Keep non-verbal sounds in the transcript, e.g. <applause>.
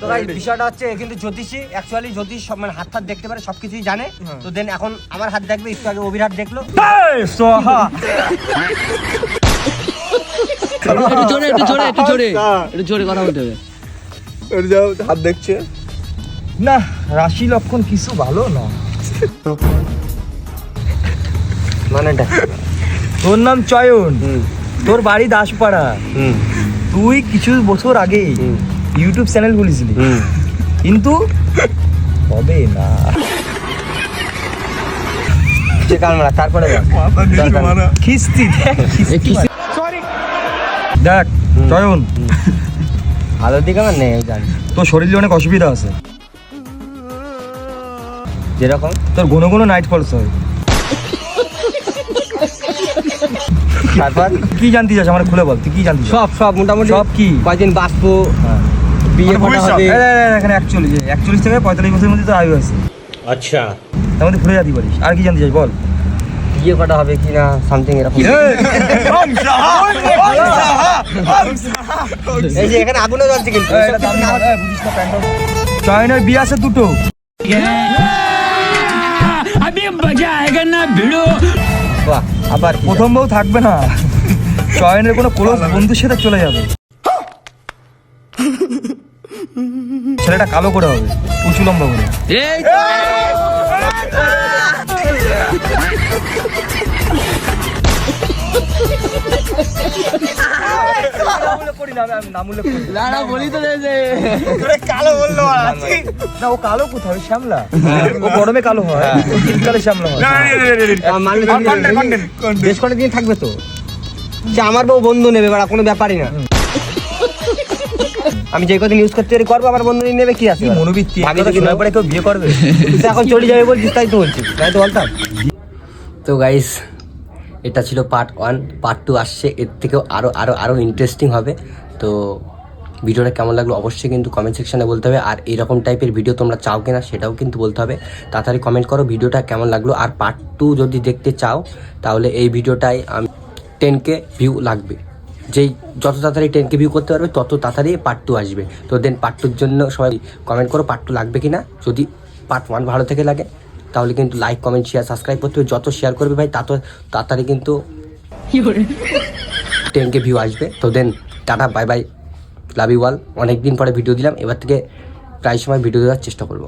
তো ভাই বিষয়টা হচ্ছে কিন্তু জ্যোতিষী অ্যাকচুয়ালি জ্যোতিষ মানে হাত হাত দেখতে পারে সবকিছুই জানে। তো দেন এখন আমার হাত দেখবে একটু আগে অভির হাত দেখল। একটু জোরে একটু জোরে একটু জোরে। একটু জোরে কথা বলতে হবে। হাত দেখছে। না রাশি লক্ষণ কিছু ভালো না। মানেটা তোর নাম চয়ন। তোর বাড়ি দাসপাড়া। হুম। তুই কিছু বছর আগে ইউটিউব চ্যানেল খুলেছিলি কিন্তু হবে না। তারপরে। খিস্তি দেখ চয়ন। দিকে আমার নেই জানি। তোর শরীরে অনেক অসুবিধা আছে। যেরকম। তোর ঘন ঘন নাইট ফলস হয়। তারপর? কি জানতে চাস? আমার খুলে বল তুই কি জানতে সব সব মোটামুটি। সব কি? কয়দিন বাঁচবো? হ্যাঁ। বিয়ে করা হবে এখানে একচল্লিশ একচল্লিশ থেকে পঁয়তাল্লিশ বছরের মধ্যে তোর আয়ু আছে আচ্ছা তার মধ্যে ঘুরে যেতে পারিস আর কি জানতে চাস বল বিয়ে করা হবে কিনা সামথিং এরকম এই যে এখানে আগুনও জ্বলছে কিন্তু না, না বিয়ে আছে দুটো বাহ, আবার প্রথম বউ থাকবে না চয়নের কোনো ক্লোজ বন্ধুর সাথে চলে যাবে ছেলেটা কালো করে হবে উঁচু লম্বা করে। যে। কালো কোথায়? শ্যামলা। ও গরমে কালো হয়। শীতকালে শ্যামলা হয়। বেশ থাকবে তো? সে আমার বউ বন্ধু নেবে এবার কোনো ব্যাপারই না। আমি যে কদিন ইউজ করতে পারি করব আমার বন্ধু নিয়ে নেবে কি আছে? মনোবৃত্তি? ভাগে ভাগে যদি না- পরে কেউ বিয়ে করবে <laughs> এখন চলে যাবে বলছিস তাই তো বলছি তাই তো বলতাম। তো গাইস এটা ছিল পার্ট ওয়ান পার্ট টু আসছে এর থেকেও আরও আরও আরও ইন্টারেস্টিং হবে। তো ভিডিওটা কেমন লাগল অবশ্যই কিন্তু কমেন্ট সেকশনে বলতে হবে। আর এরকম টাইপের ভিডিও তোমরা চাও কিনা সেটাও কিন্তু বলতে হবে। তাড়াতাড়ি কমেন্ট করো ভিডিওটা কেমন লাগল। আর পার্ট টু যদি দেখতে চাও তাহলে এই ভিডিওটাই আমি টেন কে ভিউ লাগবে। যেই যত তাড়াতাড়ি টেন কে ভিউ করতে পারবে, তত তাড়াতাড়ি পার্ট টু আসবে। তো দেন পার্ট টুর জন্য সবাই কমেন্ট করো পার্ট টু লাগবে কি না যদি পার্ট ওয়ান ভালো থেকে লাগে, তাহলে কিন্তু লাইক কমেন্ট শেয়ার সাবস্ক্রাইব করতে হবে। যত শেয়ার করবে ভাই, তত, তাড়াতাড়ি কিন্তু টেন কে ভিউ আসবে। তো then tata bye bye love you all অনেকদিন পরে ভিডিও দিলাম। এবার থেকে প্রায় সময় ভিডিও দেওয়ার চেষ্টা করব।